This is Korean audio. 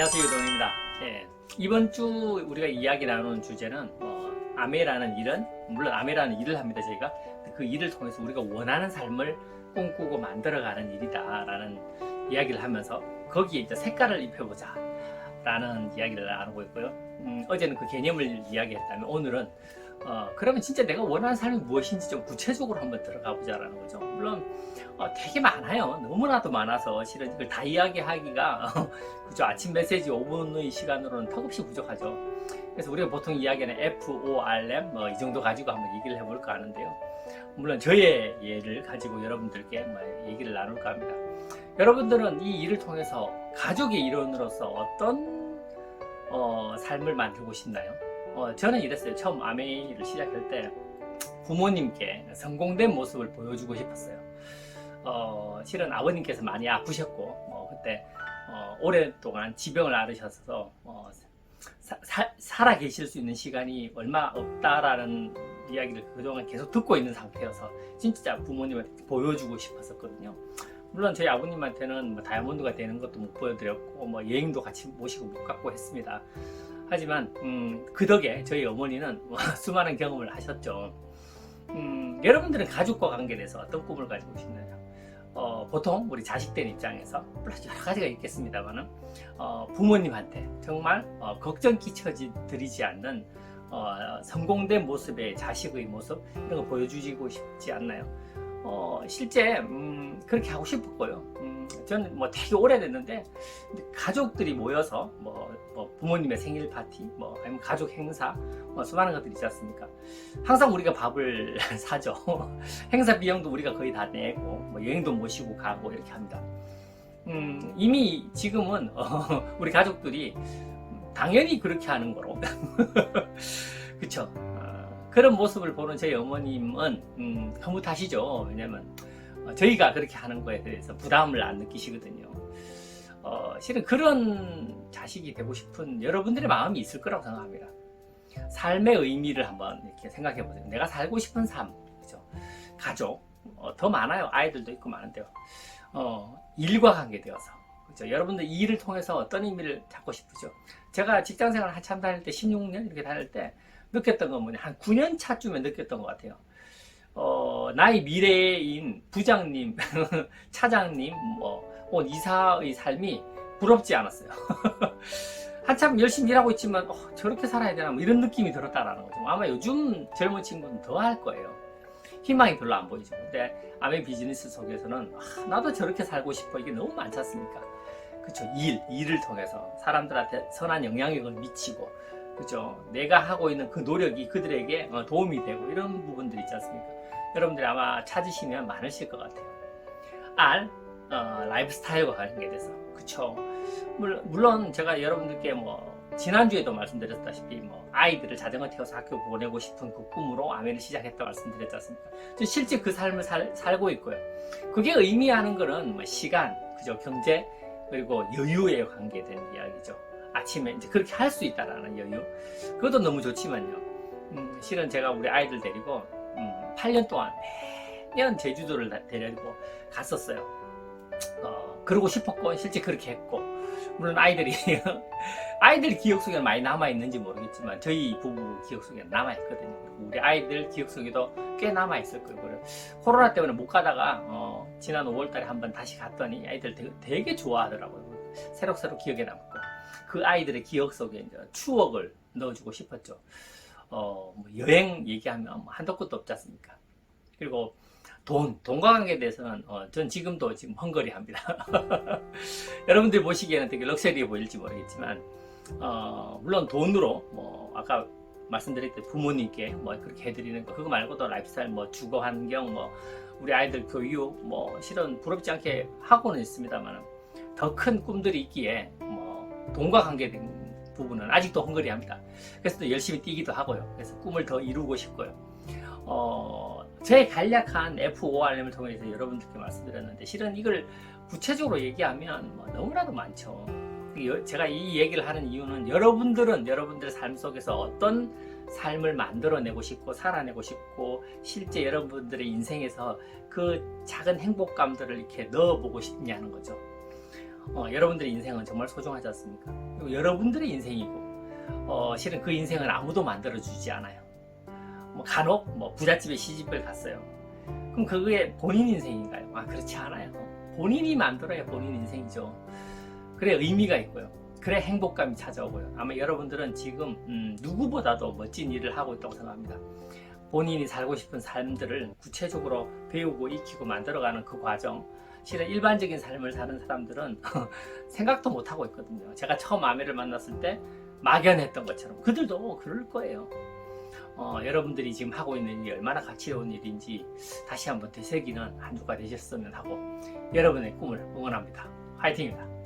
안녕하세요 유동입니다. 예, 이번 주 우리가 이야기 나누는 주제는 어, 아메라는 일은 물론 아메라는 일을 합니다 저희가 그 일을 통해서 우리가 원하는 삶을 꿈꾸고 만들어가는 일이다 라는 이야기를 하면서 거기에 이제 색깔을 입혀보자 라는 이야기를 나누고 있고요. 음, 어제는 그 개념을 이야기했다면 오늘은 어, 그러면 진짜 내가 원하는 삶이 무엇인지 좀 구체적으로 한번 들어가 보자라는 거죠. 물론 어, 되게 많아요. 너무나도 많아서 실은 이걸 다 이야기하기가 그죠 아침 메시지 5분의 시간으로는 턱없이 부족하죠. 그래서 우리가 보통 이야기하는 FORM 뭐 이 정도 가지고 한번 얘기를 해볼까 하는데요. 물론 저의 예를 가지고 여러분들께 뭐 얘기를 나눌까 합니다. 여러분들은 이 일을 통해서 가족의 일원으로서 어떤 어, 삶을 만들고 싶나요? 어, 저는 이랬어요. 처음 아메이를 시작할 때 부모님께 성공된 모습을 보여주고 싶었어요. 어, 실은 아버님께서 많이 아프셨고 뭐 그때 어, 오랫동안 지병을 앓으셔서 어, 살아 계실 수 있는 시간이 얼마 없다라는 이야기를 그동안 계속 듣고 있는 상태여서 진짜 부모님한테 보여주고 싶었었거든요. 물론 저희 아버님한테는 뭐 다이아몬드가 되는 것도 못 보여드렸고 뭐 여행도 같이 모시고 못 갔고 했습니다. 하지만 음, 그 덕에 저희 어머니는 뭐 수많은 경험을 하셨죠. 음, 여러분들은 가족과 관계돼서 어떤 꿈을 가지고 싶나요? 어, 보통 우리 자식된 입장에서 여러 가지가 있겠습니다만은 어, 부모님한테 정말 어, 걱정 끼쳐드리지 않는 어, 성공된 모습의 자식의 모습 이런 거 보여주시고 싶지 않나요? 어, 실제 음, 그렇게 하고 싶었고요. 음, 저는 뭐 되게 오래됐는데 가족들이 모여서 뭐, 뭐 부모님의 생일 파티, 뭐 아니면 가족 행사, 뭐 수많은 것들이 있지 않습니까? 항상 우리가 밥을 사죠. 행사 비용도 우리가 거의 다 내고 뭐 여행도 모시고 가고 이렇게 합니다. 음, 이미 지금은 어, 우리 가족들이 당연히 그렇게 하는 거로. 그쵸? 어, 그런 모습을 보는 저희 어머님은 음, 흐뭇하시죠. 왜냐면 어, 저희가 그렇게 하는 거에 대해서 부담을 안 느끼시거든요. 어, 실은 그런 자식이 되고 싶은 여러분들의 마음이 있을 거라고 생각합니다. 삶의 의미를 한번 이렇게 생각해 보세요. 내가 살고 싶은 삶, 그죠? 가족, 어, 더 많아요. 아이들도 있고 많은데요. 어, 일과 관계되어서. 그죠? 여러분들 이 일을 통해서 어떤 의미를 찾고 싶으죠? 제가 직장 생활 한참 다닐 때, 16년 이렇게 다닐 때, 느꼈던 건 뭐냐, 한 9년 차쯤에 느꼈던 것 같아요. 어, 나의 미래인 부장님, 차장님, 뭐, 온 이사의 삶이 부럽지 않았어요. 한참 열심히 일하고 있지만, 어, 저렇게 살아야 되나, 뭐 이런 느낌이 들었다라는 거죠. 아마 요즘 젊은 친구는 더 할 거예요. 희망이 별로 안 보이죠. 근데 아메 비즈니스 속에서는, 아, 나도 저렇게 살고 싶어. 이게 너무 많지 않습니까? 그쵸. 일, 일을 통해서 사람들한테 선한 영향력을 미치고, 그죠. 내가 하고 있는 그 노력이 그들에게 어, 도움이 되고, 이런 부분들이 있지 않습니까? 여러분들이 아마 찾으시면 많으실 것 같아요. R, 어, 라이프 스타일과 관계돼서. 그쵸. 물- 물론 제가 여러분들께 뭐, 지난주에도 말씀드렸다시피 뭐, 아이들을 자전거 태워서 학교 보내고 싶은 그 꿈으로 아메를 시작했다 말씀드렸지 않습니까? 저 실제 그 삶을 살, 살고 있고요. 그게 의미하는 거는 뭐, 시간, 그죠. 경제, 그리고 여유에 관계된 이야기죠. 아침에 이제 그렇게 할 수 있다라는 여유. 그것도 너무 좋지만요. 음, 실은 제가 우리 아이들 데리고 음, 8년 동안 매년 제주도를 다- 데리고 갔었어요. 어, 그러고 싶었고 실제 그렇게 했고 물론 아이들이 아이들 기억 속에 많이 남아 있는지 모르겠지만 저희 부부 기억 속에 남아 있거든요. 우리 아이들 기억 속에도 꽤 남아 있을 거예요. 코로나 때문에 못 가다가 어, 지난 5월달에 한번 다시 갔더니 아이들 되게, 되게 좋아하더라고요. 새록새록 기억에 남고 그 아이들의 기억 속에 이제 추억을 넣어주고 싶었죠. 어, 뭐 여행 얘기하면 뭐 한도 끝도 없지 않습니까? 그리고 돈, 돈과 관계에 대해서는 어, 전 지금도 지금 헝거리 합니다. 여러분들 보시기에는 되게 럭셔리해 보일지 모르겠지만, 어, 물론 돈으로, 뭐, 아까 말씀드렸듯 부모님께 뭐 그렇게 해드리는 거, 그거 말고도 라이프스타일, 뭐, 주거 환경, 뭐, 우리 아이들 교육, 뭐, 실은 부럽지 않게 하고는 있습니다만, 더 큰 꿈들이 있기에, 뭐, 돈과 관계된 부분은 아직도 헝거리 합니다. 그래서 또 열심히 뛰기도 하고요. 그래서 꿈을 더 이루고 싶고요. 어, 제 간략한 FORM을 통해서 여러분들께 말씀드렸는데, 실은 이걸 구체적으로 얘기하면 뭐 너무나도 많죠. 여- 제가 이 얘기를 하는 이유는 여러분들은 여러분들 삶 속에서 어떤 삶을 만들어내고 싶고 살아내고 싶고 실제 여러분들의 인생에서 그 작은 행복감들을 이렇게 넣어보고 싶냐는 거죠. 어, 여러분들의 인생은 정말 소중하지 않습니까? 여러분들의 인생이고 어, 실은 그 인생은 아무도 만들어주지 않아요. 뭐 간혹 뭐 부잣집에 시집을 갔어요. 그럼 그게 본인 인생인가요? 아 그렇지 않아요. 본인이 만들어야 본인 인생이죠. 그래 의미가 있고요. 그래 행복감이 찾아오고요. 아마 여러분들은 지금 음, 누구보다도 멋진 일을 하고 있다고 생각합니다. 본인이 살고 싶은 삶들을 구체적으로 배우고 익히고 만들어가는 그 과정. 실은 일반적인 삶을 사는 사람들은 생각도 못 하고 있거든요. 제가 처음 아메를 만났을 때 막연했던 것처럼 그들도 그럴 거예요. 어, 여러분들이 지금 하고 있는 일이 얼마나 가치로운 일인지 다시 한번 되새기는 한 주가 되셨으면 하고 여러분의 꿈을 응원합니다. 화이팅입니다.